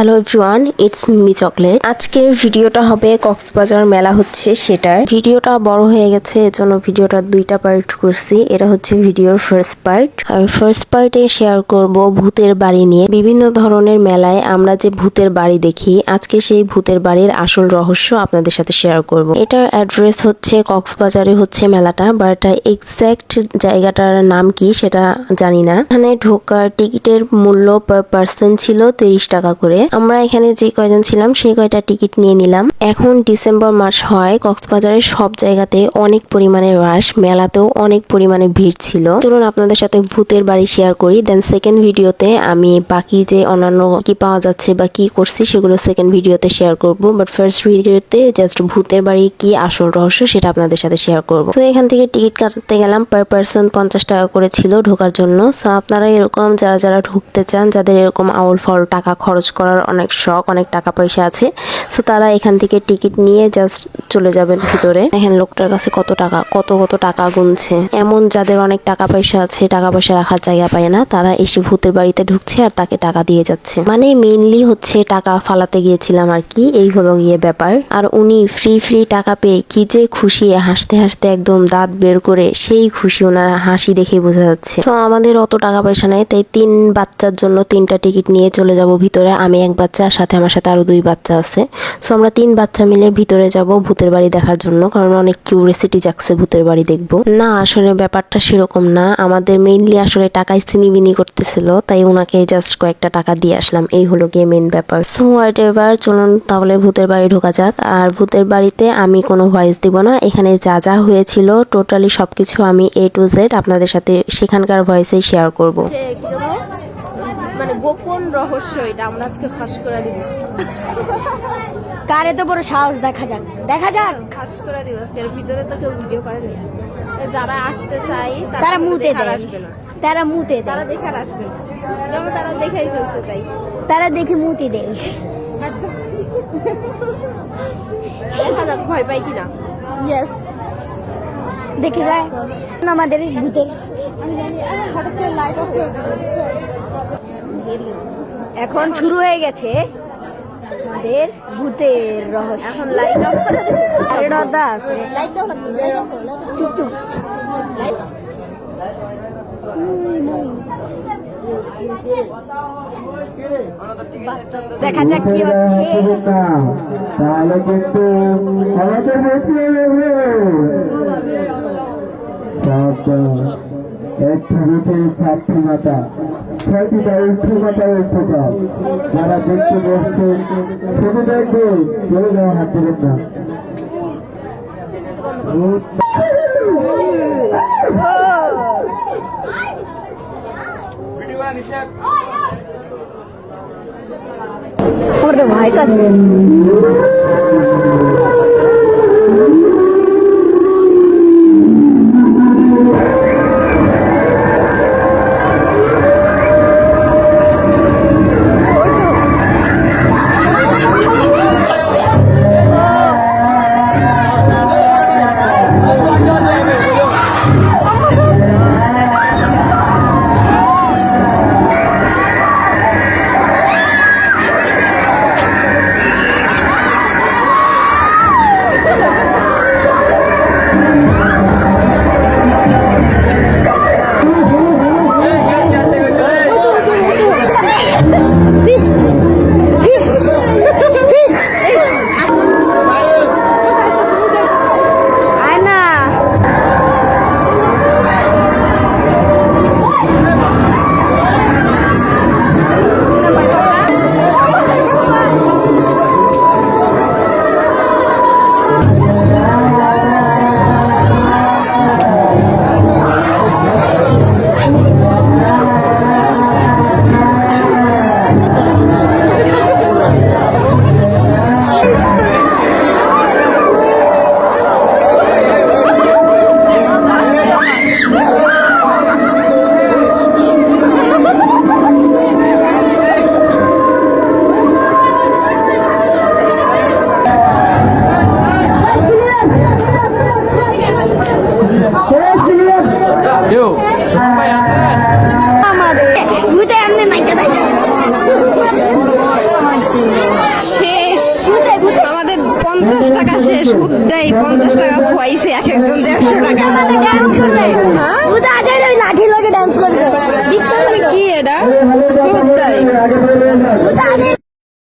Hello everyone it's me chocolate আজকের ভিডিওটা হবে কক্সবাজার মেলা হচ্ছে সেটার। ভিডিওটা বড় হয়ে গেছে, এজন্য ভিডিওটা দুইটা পার্ট করছি। এটা হচ্ছে ভিডিওর ফার্স্ট পার্ট আমি ফার্স্ট পার্টে শেয়ার করব ভূতের বাড়ি নিয়ে। বিভিন্ন ধরনের মেলায় আমরা যে ভূতের বাড়ি দেখি, আজকে সেই ভূতের বাড়ির আসল রহস্য আপনাদের সাথে শেয়ার করব। এটার অ্যাড্রেস হচ্ছে কক্সবাজারে হচ্ছে মেলাটা বাট এক্স্যাক্ট জায়গাটার নাম কি সেটা জানি না। এখানে ঢোকার টিকিটের মূল্য পার পার্সন ছিল তিরিশ টাকা করে। আমরা এখানে যে কয়জন ছিলাম, সেই কয়টা টিকিট নিয়ে নিলাম। এখন ডিসেম্বর মাস হয়, কক্সবাজারের সব জায়গাতে অনেক পরিমাণে রাশ মেলাতেও অনেক পরিমাণে ভিড় ছিল। চলুন আপনাদের সাথে ভূতের বাড়ি শেয়ার করি। দেন সেকেন্ড ভিডিওতে আমি বাকি যে অন্যান্য কি পাওয়া যাচ্ছে বা কি করছি, সেগুলো সেকেন্ড ভিডিওতে শেয়ার করব। বাট ফার্স্ট ভিডিওতে জাস্ট ভূতের বাড়ি কি আসল রহস্য, সেটা আপনাদের সাথে শেয়ার করব। তো এখান থেকে টিকিট কাটতে গেলাম। পার পার্সন পঞ্চাশ টাকা করে ছিল ঢোকার জন্য। সো আপনারা এরকম, যারা যারা ঢুকতে চান, যাদের এরকম আউল ফল টাকা খরচ করার অনেক শখ অনেক টাকা পয়সা আছে। সো তারা এখান থেকে টিকিট নিয়ে জাস্ট চলে যাবেন ভিতরে। এখানে লোকটার কাছে কত টাকা, কত কত টাকা গুনছে। এমন যাদের অনেক টাকা পয়সা আছে, টাকা পয়সা রাখার জায়গা পায় না, তারা এসে ভূতের বাড়িতে ঢুকছে আর তাকে টাকা দিয়ে যাচ্ছে। মানে মেইনলি হচ্ছে টাকা ফালাতে গিয়েছিলাম আর কি, এই হলো গিয়ে ব্যাপার। আর উনি ফ্রি ফ্রি টাকা পেয়ে কি যে খুশি, হাসতে হাসতে একদম দাঁত বের করে সেই খুশি ওনার হাসি দেখে বোঝা যাচ্ছে। তো আমাদের অত টাকা পয়সা নেই, তাই তিন বাচ্চার জন্য তিনটা টিকিট নিয়ে চলে যাব ভিতরে। আমি এক বাচ্চা, আর সাথে আমার সাথে আরও দুই বাচ্চা আছে। সো আমরা তিন বাচ্চা মিলে ভিতরে যাব ভূতের বাড়ি দেখার জন্য, কারণ অনেক কিউরিয়াসিটি জাগছে ভূতের বাড়ি দেখব। না, আসলে ব্যাপারটা সেরকম না। আমাদের মেইনলি আসলে টাকায় চিনিবিনি করতেছিল, তাই ওনাকে জাস্ট কয়েকটা টাকা দিয়ে আসলাম। এই হলো গিয়ে মেইন ব্যাপার। সো হোয়াট এভার চলুন তাহলে ভূতের বাড়ি ঢোকা যাক। আর ভূতের বাড়িতে আমি কোনো ভয়েস দিব না। এখানে যা যা হয়েছিল টোটালি সবকিছু আমি এ টু জেড আপনাদের সাথে সেখানকার ভয়েসেই শেয়ার করব। মানে গোপন রহস্য এটা আমরা আজকে ফাঁস করে দিব। কার এত বড় সাহস দেখা যাক। দেখা যাক। ফাঁস করে দিব আজকে ভিতরে তো কেউ ভিডিও করে না যারা আসতে চাই তারা মুতে দেয়। আসবে না। তারা মুতে তারা দেয় দেখার আসবে না। যেমন তারা দেখাই ফেলতে চাই তারা দেখে মুতি দেয়। আচ্ছা। দেখা যাক ভয় পাই কিনা। ইয়েস দেখে যায়। আমাদের ভূতের হঠাৎ করে লাইট অফ হয়ে এখন শুরু হয়ে গেছে আমাদের ভূতের রহস্য। এখন লাইট অফ করে আরে আছে। লাইট দাও না চুপ চুপ। দেখা যাক কি হচ্ছে। তাহলে কিন্তু আমাদের ছাত্রী মাতা মাতা উঠে যাও যারা দেখতে বসছে শুধু দেখবে কেউ যেন হাত দেবেন না আমার তো শেষ। আমাদের পঞ্চাশ টাকা শেষ। সুদ দেয় পঞ্চাশ টাকা খুয়াইছে এক একজন টাকা। কি এটা?